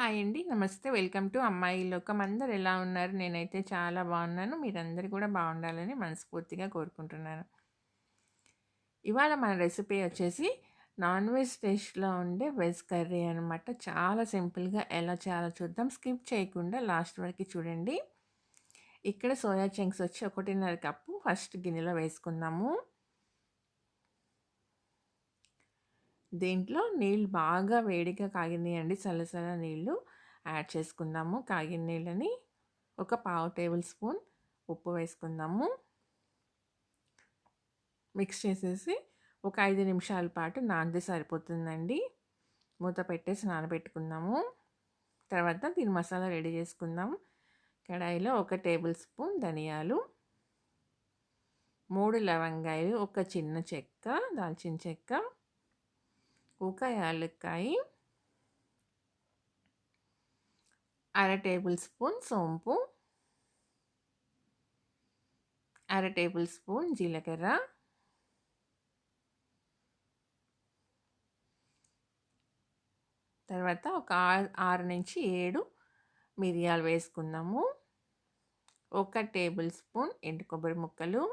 Hi అండి. నమస్తే. Welcome to అమ్మాయి లోకం. అందరు ఎలా ఉన్నారు? నేనైతే చాలా బాగున్నాను. మీరందరూ కూడా బాగుండాలని మనస్ఫూర్తిగా కోరుకుంటున్నాను. ఇవాళ మన రెసిపీ వచ్చేసి నాన్ వెజ్ టేస్ట్‌లో ఉండే వెజ్ కర్రీ అనమాట. చాలా సింపుల్‌గా ఎలా చేయాలో చూద్దాం. స్కిప్ చేయకుండా లాస్ట్ వరకు చూడండి. ఇక్కడ సోయా చంక్స్ వచ్చి 1.5 కప్పు ఫస్ట్ గిన్నెలో వేసుకుందాము. దీంట్లో నీళ్ళు బాగా వేడిగా కాగినాయండి. సలసల నీళ్ళు యాడ్ చేసుకుందాము. కాగిన నీళ్ళని ఒక పావు టేబుల్ స్పూన్ ఉప్పు వేసుకుందాము. మిక్స్ చేసేసి ఒక ఐదు నిమిషాల పాటు నానితే సరిపోతుందండి. మూత పెట్టేసి నానబెట్టుకుందాము. తర్వాత దీని మసాలా రెడీ చేసుకుందాం. కడాయిలో ఒక టేబుల్ స్పూన్ ధనియాలు, మూడు లవంగాయలు, ఒక చిన్న చెక్క, దాల్చిన చెక్క, ఒక యాలక్కాయి, అర టేబుల్ స్పూన్ సోంపు, అర టేబుల్ స్పూన్ జీలకర్ర, తర్వాత ఒక ఆరు ఆరు నుంచి ఏడు మిరియాలు వేసుకుందాము. ఒక టేబుల్ స్పూన్ ఎండు కొబ్బరి ముక్కలు,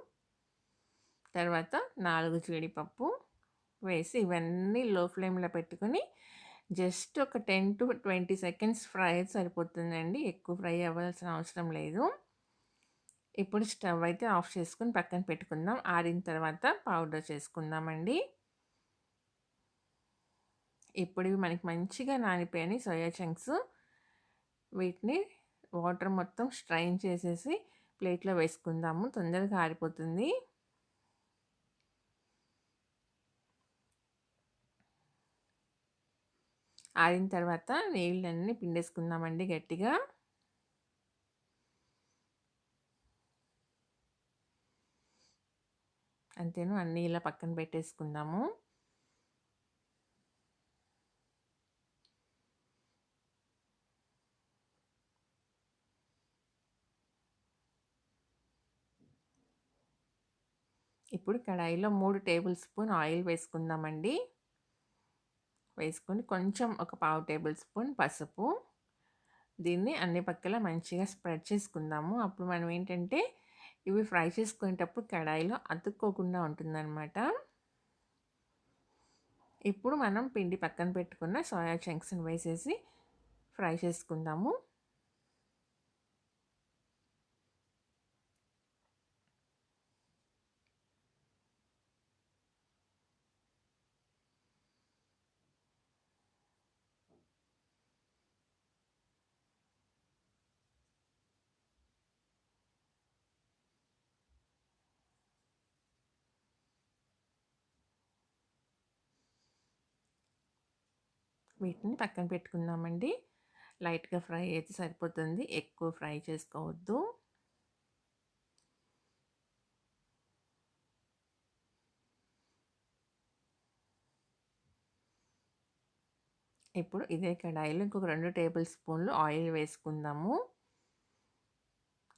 తర్వాత నాలుగు జీడిపప్పు వేసి ఇవన్నీ లో ఫ్లేమ్‌లో పెట్టుకొని జస్ట్ ఒక 10-20 సెకండ్స్ ఫ్రై సరిపోతుందండి. ఎక్కువ ఫ్రై అవ్వాల్సిన అవసరం లేదు. ఇప్పుడు స్టవ్ అయితే ఆఫ్ చేసుకుని పక్కన పెట్టుకుందాం. ఆరిన తర్వాత పౌడర్ చేసుకుందామండి. ఇప్పుడు ఇవి మనకి మంచిగా నానిపోయాయి సోయా చంక్స్. వీటిని వాటర్ మొత్తం స్ట్రైన్ చేసేసి ప్లేట్‌లో వేసుకుందాము. తొందరగా ఆరిపోతుంది. ఆరిన తర్వాత నీళ్ళన్నీ పిండేసుకుందామండి గట్టిగా. అంతేను అన్నీ ఇలా పక్కన పెట్టేసుకుందాము. ఇప్పుడు కడాయిలో మూడు టేబుల్ స్పూన్ ఆయిల్ వేసుకుందామండి. వేసుకొని కొంచెం ఒక పావు టేబుల్ స్పూన్ పసుపు. దీన్ని అన్ని పక్కల మంచిగా స్ప్రెడ్ చేసుకుందాము. అప్పుడు మనం ఏంటంటే ఇవి ఫ్రై చేసుకునేటప్పుడు కడాయిలో అతుక్కోకుండా ఉంటుందనమాట. ఇప్పుడు మనం పిండి పక్కన పెట్టుకున్న సోయా చంక్స్‌ని వేసేసి ఫ్రై చేసుకుందాము. వీటిని పక్కన పెట్టుకుందామండి. లైట్‌గా ఫ్రై అయితే సరిపోతుంది. ఎక్కువ ఫ్రై చేసుకోవద్దు. ఇప్పుడు ఇదే కడాయిలో ఇంకొక రెండు టేబుల్ స్పూన్లు ఆయిల్ వేసుకుందాము.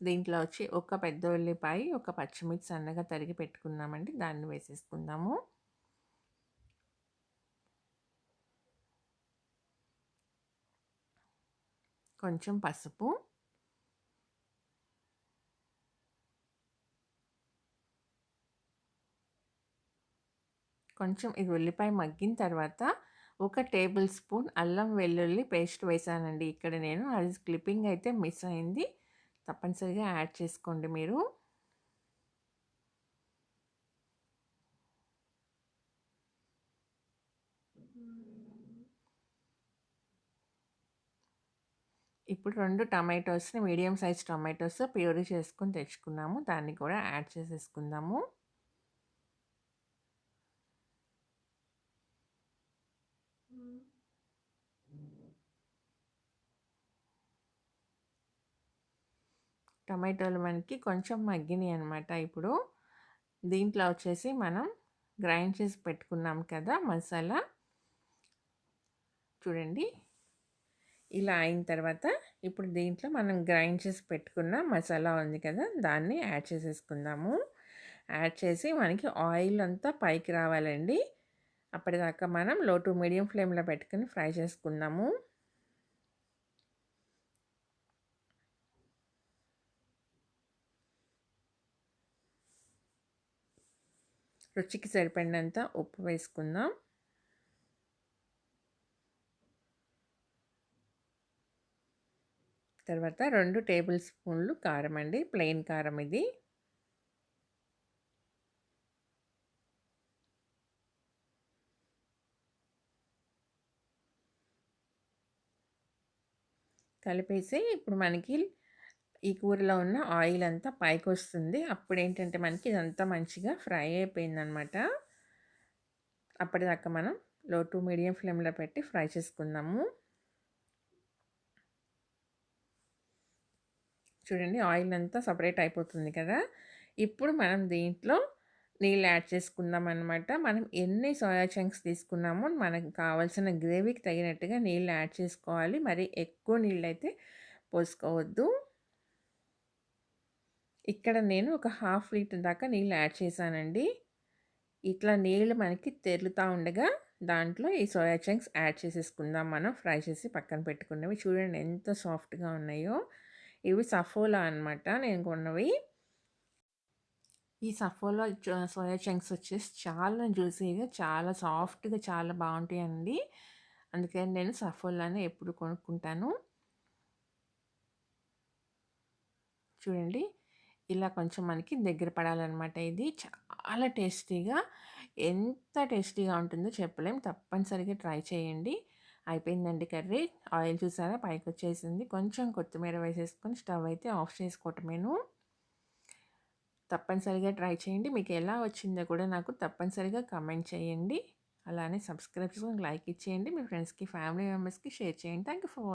దీంట్లో వచ్చి ఒక పెద్ద ఉల్లిపాయ, ఒక పచ్చిమిర్చి సన్నగా తరిగి పెట్టుకున్నామండి. దాన్ని వేసేసుకుందాము. కొంచెం పసుపు. కొంచెం ఇది ఉల్లిపాయ మగ్గిన తర్వాత ఒక టేబుల్ స్పూన్ అల్లం వెల్లుల్లి పేస్ట్ వేసానండి ఇక్కడ నేను. అది క్లిప్పింగ్ అయితే మిస్ అయింది. తప్పనిసరిగా యాడ్ చేసుకోండి మీరు. ఇప్పుడు రెండు టమాటోస్‌ని మీడియం సైజ్ టమాటోస్ ప్యూరీ చేసుకొని తెచ్చుకున్నాము. దాన్ని కూడా యాడ్ చేసేసుకుందాము. టమాటోలు మనకి కొంచెం మగ్గినాయి అనమాట ఇప్పుడు. దీంట్లో వచ్చేసి మనం గ్రైండ్ చేసి పెట్టుకున్నాం కదా మసాలా. చూడండి. ఇలా అయిన తర్వాత ఇప్పుడు దీంట్లో మనం గ్రైండ్ చేసి పెట్టుకున్న మసాలా ఉంది కదా దాన్ని యాడ్ చేసేసుకుందాము. యాడ్ చేసి మనకి ఆయిల్ అంతా పైకి రావాలండి. అప్పటిదాకా మనం లో టు మీడియం ఫ్లేమ్లో పెట్టుకుని ఫ్రై చేసుకుందాము. రుచికి సరిపడినంత ఉప్పు వేసుకుందాం. తర్వాత రెండు టేబుల్ స్పూన్లు కారం అండి. ప్లెయిన్ కారం ఇది. కలిపేసి ఇప్పుడు మనకి ఈ కూరలో ఉన్న ఆయిల్ అంతా పైకి వస్తుంది అప్పుడు ఏంటంటే మనకి ఇదంతా మంచిగా ఫ్రై అయిపోయిందనమాట. అప్పటిదాకా మనం లో టు మీడియం ఫ్లేమ్లో పెట్టి ఫ్రై చేసుకుందాము. చూడండి ఆయిల్ అంతా సపరేట్ అయిపోతుంది కదా. ఇప్పుడు మనం దీంట్లో నీళ్ళు యాడ్ చేసుకుందాం అనమాట మనం ఎన్ని సోయా చంక్స్ తీసుకున్నామో మనకు కావాల్సిన గ్రేవీకి తగినట్టుగా నీళ్ళు యాడ్ చేసుకోవాలి. మరి ఎక్కువ నీళ్ళు అయితే పోసుకోవద్దు. ఇక్కడ నేను ఒక హాఫ్ లీటర్ దాకా నీళ్ళు యాడ్ చేశానండి. ఇట్లా నీళ్ళు మనకి తెరులుతూ ఉండగా దాంట్లో ఈ సోయా చంక్స్ యాడ్ చేసేసుకుందాం. మనం ఫ్రై చేసి పక్కన పెట్టుకున్నవి. చూడండి ఎంత సాఫ్ట్గా ఉన్నాయో. ఇవి సఫోలా అనమాట నేను కొన్నవి. ఈ సఫోలా సోయా చంక్స్ వచ్చేసి చాలా జ్యూసీగా చాలా సాఫ్ట్గా చాలా బాగుంటాయండి. అందుకని నేను సఫోలానే ఎప్పుడు కొనుక్కుంటాను. చూడండి ఇలా కొంచెం మనకి దగ్గర పడాలన్నమాట ఇది. చాలా టేస్టీగా ఎంత టేస్టీగా ఉంటుందో చెప్పలేం. తప్పనిసరిగా ట్రై చేయండి. అయిపోయిందండి కర్రీ. ఆయిల్ చూసారా? పైకి వచ్చేసింది కొంచెం కొత్తిమీర వేసేసుకొని స్టవ్ అయితే ఆఫ్ చేసుకోవటమేను. తప్పనిసరిగా ట్రై చేయండి. మీకు ఎలా వచ్చిందో కూడా నాకు తప్పనిసరిగా కమెంట్ చేయండి. అలానే సబ్స్క్రైబ్ చేసుకొని లైక్ ఇచ్చేయండి. మీ ఫ్రెండ్స్కి ఫ్యామిలీ మెంబర్స్కి షేర్ చేయండి. Thank you for